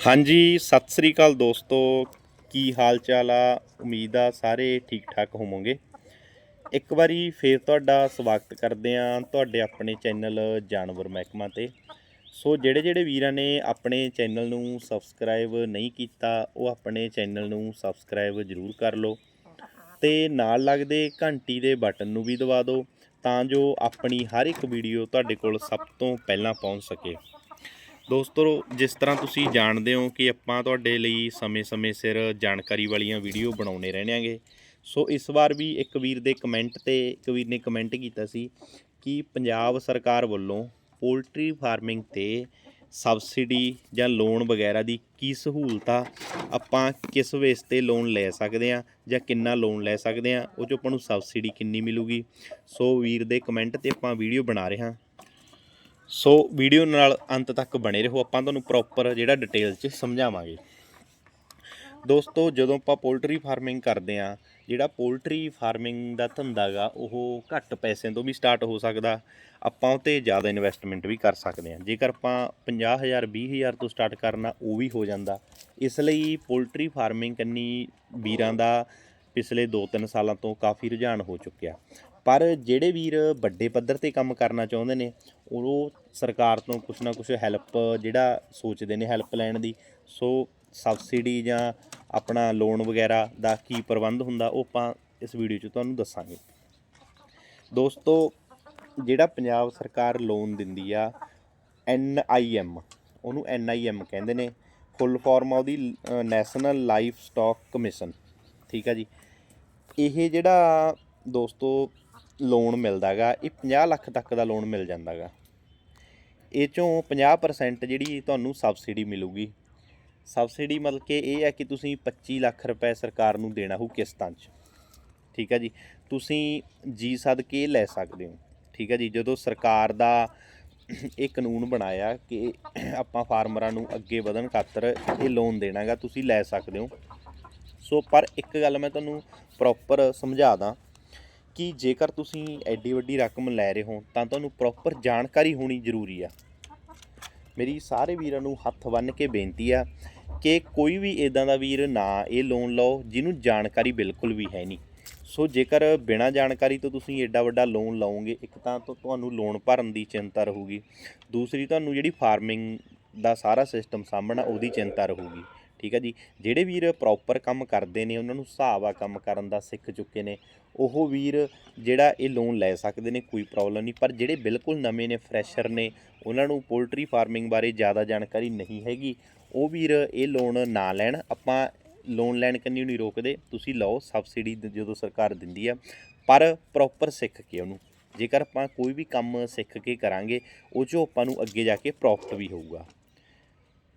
ਹਾਂਜੀ, ਸਤਿ ਸ੍ਰੀ ਅਕਾਲ ਦੋਸਤੋ। ਕੀ ਹਾਲ ਚਾਲ ਆ? ਉਮੀਦ ਆ ਸਾਰੇ ਠੀਕ ਠਾਕ ਹੋਵੋਗੇ। ਇੱਕ ਵਾਰੀ ਫੇਰ ਤੁਹਾਡਾ ਸਵਾਗਤ ਕਰਦੇ ਆ ਤੁਹਾਡੇ ਆਪਣੇ ਚੈਨਲ ਜਾਨਵਰ ਮਹਿਕਮਾ ਤੇ। ਸੋ ਜਿਹੜੇ ਜਿਹੜੇ ਵੀਰਾਂ ਨੇ ਆਪਣੇ ਚੈਨਲ ਨੂੰ ਸਬਸਕ੍ਰਾਈਬ ਨਹੀਂ ਕੀਤਾ, ਉਹ ਆਪਣੇ ਚੈਨਲ ਨੂੰ ਸਬਸਕ੍ਰਾਈਬ ਜ਼ਰੂਰ ਕਰ ਲਓ ਤੇ ਨਾਲ ਲੱਗਦੇ ਘੰਟੀ ਦੇ ਬਟਨ ਨੂੰ ਵੀ ਦਬਾ ਦਿਓ ਤਾਂ ਜੋ ਆਪਣੀ ਹਰ ਇੱਕ ਵੀਡੀਓ ਤੁਹਾਡੇ ਕੋਲ ਸਭ ਤੋਂ ਪਹਿਲਾਂ ਪਹੁੰਚ ਸਕੇ। ਦੋਸਤੋ, ਜਿਸ ਤਰ੍ਹਾਂ ਤੁਸੀਂ ਜਾਣਦੇ ਹੋ ਕਿ ਆਪਾਂ ਤੁਹਾਡੇ ਲਈ ਸਮੇਂ-ਸਮੇਂ ਸਿਰ ਜਾਣਕਾਰੀ ਵਾਲੀਆਂ ਵੀਡੀਓ ਬਣਾਉਣੇ ਰਹਿਣੇ ਆਂਗੇ ਸੋ ਇਸ ਵਾਰ ਵੀ ਇੱਕ ਵੀਰ ਦੇ ਕਮੈਂਟ ਤੇ ਇੱਕ ਵੀਰ ਨੇ ਕਮੈਂਟ ਕੀਤਾ ਸੀ ਕਿ ਪੰਜਾਬ ਸਰਕਾਰ ਵੱਲੋਂ ਪੋਲਟਰੀ ਫਾਰਮਿੰਗ ਤੇ ਸਬਸਿਡੀ ਜਾਂ ਲੋਨ ਵਗੈਰਾ ਦੀ ਕੀ ਸਹੂਲਤ ਆ? ਆਪਾਂ ਕਿਸ ਵੇਸ ਤੇ ਲੋਨ ਲੈ ਸਕਦੇ ਆ ਜਾਂ ਕਿੰਨਾ ਲੋਨ ਲੈ ਸਕਦੇ ਆ ਉਹ 'ਚੋਂ ਆਪਾਂ ਨੂੰ ਸਬਸਿਡੀ ਕਿੰਨੀ ਮਿਲੂਗੀ? ਸੋ ਵੀਰ ਦੇ ਕਮੈਂਟ ਤੇ ਆਪਾਂ ਵੀਡੀਓ ਬਣਾ ਰਹੇ ਹਾਂ। ਸੋ ਵੀਡੀਓ ਨਾਲ ਅੰਤ ਤੱਕ ਬਣੇ ਰਹੋ। ਆਪਾਂ ਤੁਹਾਨੂੰ ਪ੍ਰੋਪਰ ਜਿਹੜਾ ਡਿਟੇਲ 'ਚ ਸਮਝਾਵਾਂਗੇ। ਦੋਸਤੋ, ਜਦੋਂ ਆਪਾਂ ਪੋਲਟਰੀ ਫਾਰਮਿੰਗ ਕਰਦੇ ਆ ਜਿਹੜਾ ਪੋਲਟਰੀ ਫਾਰਮਿੰਗ ਦਾ ਧੰਦਾ ਗਾ, ਉਹ ਘੱਟ ਪੈਸਿਆਂ ਤੋਂ ਵੀ ਸਟਾਰਟ ਹੋ ਸਕਦਾ। ਆਪਾਂ ਉਹ 'ਤੇ ਜ਼ਿਆਦਾ ਇਨਵੈਸਟਮੈਂਟ ਵੀ ਕਰ ਸਕਦੇ ਆ ਜੇਕਰ ਆਪਾਂ 50000 20000 ਤੋਂ ਸਟਾਰਟ ਕਰਨਾ, ਉਹ ਵੀ ਹੋ ਜਾਂਦਾ। ਇਸ ਲਈ ਪੋਲਟਰੀ ਫਾਰਮਿੰਗ ਕੰਨੀ ਵੀਰਾਂ ਦਾ ਪਿਛਲੇ 2-3 ਸਾਲਾਂ ਤੋਂ ਕਾਫੀ ਰੁਝਾਨ ਹੋ ਚੁੱਕਿਆ। ਪਰ ਜਿਹੜੇ ਵੀਰ ਵੱਡੇ ਪੱਧਰ ਤੇ ਕੰਮ ਕਰਨਾ ਚਾਹੁੰਦੇ ਨੇ, ਉਹ ਸਰਕਾਰ ਤੋਂ ਕੁਛ ਨਾ ਕੁਛ ਹੈਲਪ ਜਿਹੜਾ ਸੋਚਦੇ ਨੇ ਹੈਲਪ ਲੈਣ ਦੀ। ਸੋ ਸਬਸਿਡੀ ਜਾਂ ਆਪਣਾ ਲੋਨ ਵਗੈਰਾ ਦਾ ਕੀ ਪ੍ਰਬੰਧ ਹੁੰਦਾ, ਉਹ ਆਪਾਂ ਇਸ ਵੀਡੀਓ 'ਚ ਤੁਹਾਨੂੰ ਦੱਸਾਂਗੇ। ਦੋਸਤੋ, ਜਿਹੜਾ ਪੰਜਾਬ ਸਰਕਾਰ ਲੋਨ ਦਿੰਦੀ ਆ ਐਨ ਆਈ ਐਮ ਉਹਨੂੰ ਐਨ ਆਈ ਐਮ ਕਹਿੰਦੇ ਨੇ। ਫੁੱਲ ਫਾਰਮ ਆ ਉਹਦੀ ਨੈਸ਼ਨਲ ਲਾਈਫ ਸਟਾਕ ਕਮਿਸ਼ਨ ਠੀਕ ਆ ਜੀ। ਇਹ ਜਿਹੜਾ ਦੋਸਤੋ ਲੋਨ ਮਿਲਦਾਗਾ, ਇਹ 50 ਲੱਖ ਤੱਕ ਦਾ ਲੋਨ ਮਿਲ ਜਾਂਦਾਗਾ। ਇਹ ਚੋਂ 50% ਜਿਹੜੀ ਤੁਹਾਨੂੰ ਸਬਸਿਡੀ ਮਿਲੂਗੀ। ਸਬਸਿਡੀ ਮਤਲਬ ਕਿ ਇਹ ਹੈ ਕਿ ਤੁਸੀਂ 25 ਲੱਖ ਰੁਪਏ ਸਰਕਾਰ ਨੂੰ ਦੇਣਾ ਹੋ ਕਿਸ਼ਤਾਂ 'ਚ। ਠੀਕ ਹੈ ਜੀ? ਤੁਸੀਂ ਜੀ ਸਦ ਕੇ ਲੈ ਸਕਦੇ ਹੋ। ਠੀਕ ਹੈ ਜੀ? ਜਦੋਂ ਸਰਕਾਰ ਦਾ ਇਹ ਕਾਨੂੰਨ ਬਣਾਇਆ ਕਿ ਆਪਾਂ ਫਾਰਮਰਾਂ ਨੂੰ ਅੱਗੇ ਵਧਣ ਖਾਤਰ ਇਹ ਲੋਨ ਦੇਣਾਗਾ, ਤੁਸੀਂ ਲੈ ਸਕਦੇ ਹੋ। ਸੋ ਪਰ ਇੱਕ ਗੱਲ ਮੈਂ ਤੁਹਾਨੂੰ ਪ੍ਰੋਪਰ ਸਮਝਾ ਦਾਂ। ਕਿ ਜੇਕਰ ਤੁਸੀਂ ਐਡੀ ਵੱਡੀ ਰਕਮ ਲੈ ਰਹੇ ਹੋ, ਤਾਂ ਤੁਹਾਨੂੰ ਪ੍ਰੋਪਰ ਜਾਣਕਾਰੀ ਹੋਣੀ ਜ਼ਰੂਰੀ ਆ। ਮੇਰੀ ਸਾਰੇ ਵੀਰਾਂ ਨੂੰ ਹੱਥ ਬੰਨ੍ਹ ਕੇ ਬੇਨਤੀ ਆ ਕਿ ਕੋਈ ਵੀ ਇਦਾਂ ਦਾ ਵੀਰ ਨਾ ਇਹ ਲੋਨ ਲਓ, ਜਿਹਨੂੰ ਜਾਣਕਾਰੀ ਬਿਲਕੁਲ ਵੀ ਹੈ ਨਹੀਂ। ਸੋ ਜੇਕਰ ਬਿਨਾਂ ਜਾਣਕਾਰੀ ਤੋਂ ਤੁਸੀਂ ਐਡਾ ਵੱਡਾ ਲੋਨ ਲਓਗੇ, ਇੱਕ ਤਾਂ ਤੁਹਾਨੂੰ ਲੋਨ ਭਰਨ ਦੀ ਚਿੰਤਾ ਰਹੂਗੀ। ਦੂਸਰੀ, ਤੁਹਾਨੂੰ ਜਿਹੜੀ ਫਾਰਮਿੰਗ ਦਾ ਸਾਰਾ ਸਿਸਟਮ ਸਾਹਮਣਾ ਉਹਦੀ ਚਿੰਤਾ ਰਹੂਗੀ। ਠੀਕ ਹੈ ਜੀ। ਜਿਹੜੇ ਵੀਰ ਪ੍ਰੋਪਰ ਕੰਮ ਕਰਦੇ ਨੇ, ਉਹਨਾਂ ਨੂੰ ਹਿਸਾਬ ਆ ਕੰਮ ਕਰਨ ਦਾ, ਸਿੱਖ ਚੁੱਕੇ ਨੇ, ਉਹ ਵੀਰ ਜਿਹੜਾ ਇਹ ਲੋਨ ਲੈ ਸਕਦੇ ਨੇ, ਕੋਈ ਪ੍ਰੋਬਲਮ ਨਹੀਂ। ਪਰ ਜਿਹੜੇ ਬਿਲਕੁਲ ਨਵੇਂ ਨੇ ਫਰੈਸ਼ਰ ਨੇ, ਉਹਨਾਂ ਨੂੰ ਪੋਲਟਰੀ ਫਾਰਮਿੰਗ ਬਾਰੇ ਜ਼ਿਆਦਾ ਜਾਣਕਾਰੀ ਨਹੀਂ ਹੈਗੀ, ਉਹ ਵੀਰ ਇਹ ਲੋਨ ਨਾ ਲੈਣ। ਆਪਾਂ ਲੋਨ ਲੈਣ ਕੰਨੀ ਨਹੀਂ ਰੋਕਦੇ। ਤੁਸੀਂ ਲਓ ਸਬਸਿਡੀ ਜਦੋਂ ਸਰਕਾਰ ਦਿੰਦੀ ਆ। ਪਰ ਪ੍ਰੋਪਰ ਸਿੱਖ ਕੇ ਉਹਨੂੰ। ਜੇਕਰ ਆਪਾਂ ਕੋਈ ਵੀ ਕੰਮ ਸਿੱਖ ਕੇ ਕਰਾਂਗੇ, ਉਹ 'ਚੋਂ ਆਪਾਂ ਨੂੰ ਅੱਗੇ ਜਾ ਕੇ ਪ੍ਰੋਫਿਟ ਵੀ ਹੋਊਗਾ।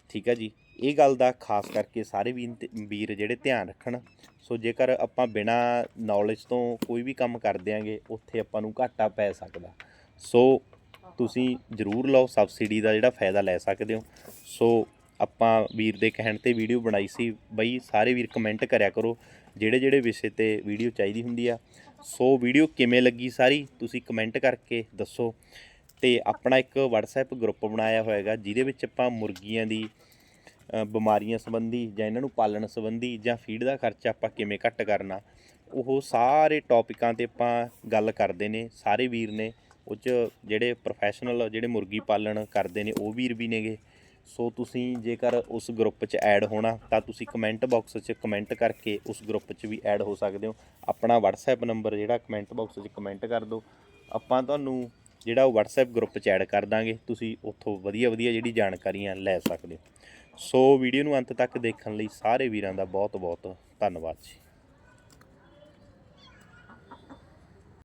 ਠੀਕ ਹੈ ਜੀ। ਇਹ ਗੱਲ ਦਾ ਖਾਸ ਕਰਕੇ ਸਾਰੇ ਵੀਰ ਵੀਰ ਜਿਹੜੇ ਧਿਆਨ ਰੱਖਣ। ਸੋ ਜੇਕਰ ਆਪਾਂ ਬਿਨਾ ਨੌਲੇਜ ਤੋਂ ਕੋਈ ਵੀ ਕੰਮ ਕਰ ਦਿਆਂਗੇ, ਉੱਥੇ ਆਪਾਂ ਨੂੰ ਘਾਟਾ ਪੈ ਸਕਦਾ। ਸੋ ਤੁਸੀਂ ਜ਼ਰੂਰ ਲਓ ਸਬਸਿਡੀ ਦਾ ਜਿਹੜਾ ਫਾਇਦਾ ਲੈ ਸਕਦੇ ਹੋ। ਸੋ ਆਪਾਂ ਵੀਰ ਦੇ ਕਹਿਣ ਤੇ ਵੀਡੀਓ ਬਣਾਈ ਸੀ, ਬਈ ਸਾਰੇ ਵੀਰ ਕਮੈਂਟ ਕਰਿਆ ਕਰੋ, ਜਿਹੜੇ ਜਿਹੜੇ ਵਿਸ਼ੇ ਤੇ ਵੀਡੀਓ ਚਾਹੀਦੀ ਹੁੰਦੀ ਆ। ਸੋ ਵੀਡੀਓ ਕਿਵੇਂ ਲੱਗੀ ਸਾਰੀ, ਤੁਸੀਂ ਕਮੈਂਟ ਕਰਕੇ ਦੱਸੋ। ਤੇ ਆਪਣਾ ਇੱਕ WhatsApp ਗਰੁੱਪ ਬਣਾਇਆ ਹੋਏਗਾ, ਜਿਹਦੇ ਵਿੱਚ ਆਪਾਂ ਮੁਰਗੀਆਂ ਦੀ ਬਿਮਾਰੀਆਂ ਸੰਬੰਧੀ ਜਾਂ ਇਹਨਾਂ ਨੂੰ ਪਾਲਣ ਸੰਬੰਧੀ ਜਾਂ ਫੀਡ ਦਾ ਖਰਚਾ ਆਪਾਂ ਕਿਵੇਂ ਘੱਟ ਕਰਨਾ, ਉਹ ਸਾਰੇ ਟੌਪਿਕਾਂ ਤੇ ਆਪਾਂ ਗੱਲ ਕਰਦੇ ਨੇ, ਸਾਰੇ ਵੀਰ ਨੇ, ਉਹ 'ਚ ਜਿਹੜੇ ਪ੍ਰੋਫੈਸ਼ਨਲ ਜਿਹੜੇ ਮੁਰਗੀ ਪਾਲਣ ਕਰਦੇ ਨੇ, ਉਹ ਵੀਰ ਵੀ ਨੇਗੇ। ਸੋ ਤੁਸੀਂ ਜੇਕਰ ਉਸ ਗਰੁੱਪ 'ਚ ਐਡ ਹੋਣਾ, ਤਾਂ ਤੁਸੀਂ ਕਮੈਂਟ ਬਾਕਸ 'ਚ ਕਮੈਂਟ ਕਰਕੇ ਉਸ ਗਰੁੱਪ 'ਚ ਵੀ ਐਡ ਹੋ ਸਕਦੇ ਹੋ। ਆਪਣਾ WhatsApp ਨੰਬਰ ਜਿਹੜਾ ਕਮੈਂਟ ਬਾਕਸ 'ਚ ਕਮੈਂਟ ਕਰ ਦਿਓ। ਆਪਾਂ ਤੁਹਾਨੂੰ ਜਿਹੜਾ ਉਹ WhatsApp ਗਰੁੱਪ 'ਚ ਐਡ ਕਰ ਦਾਂਗੇ, ਤੁਸੀਂ ਉੱਥੋਂ ਵਧੀਆ ਵਧੀਆ ਜਿਹੜੀ ਜਾਣਕਾਰੀਆਂ ਲੈ ਸਕਦੇ ਹੋ। ਸੋ ਵੀਡੀਓ ਨੂੰ ਅੰਤ ਤੱਕ ਦੇਖਣ ਲਈ ਸਾਰੇ ਵੀਰਾਂ ਦਾ ਬਹੁਤ ਬਹੁਤ ਧੰਨਵਾਦ ਜੀ।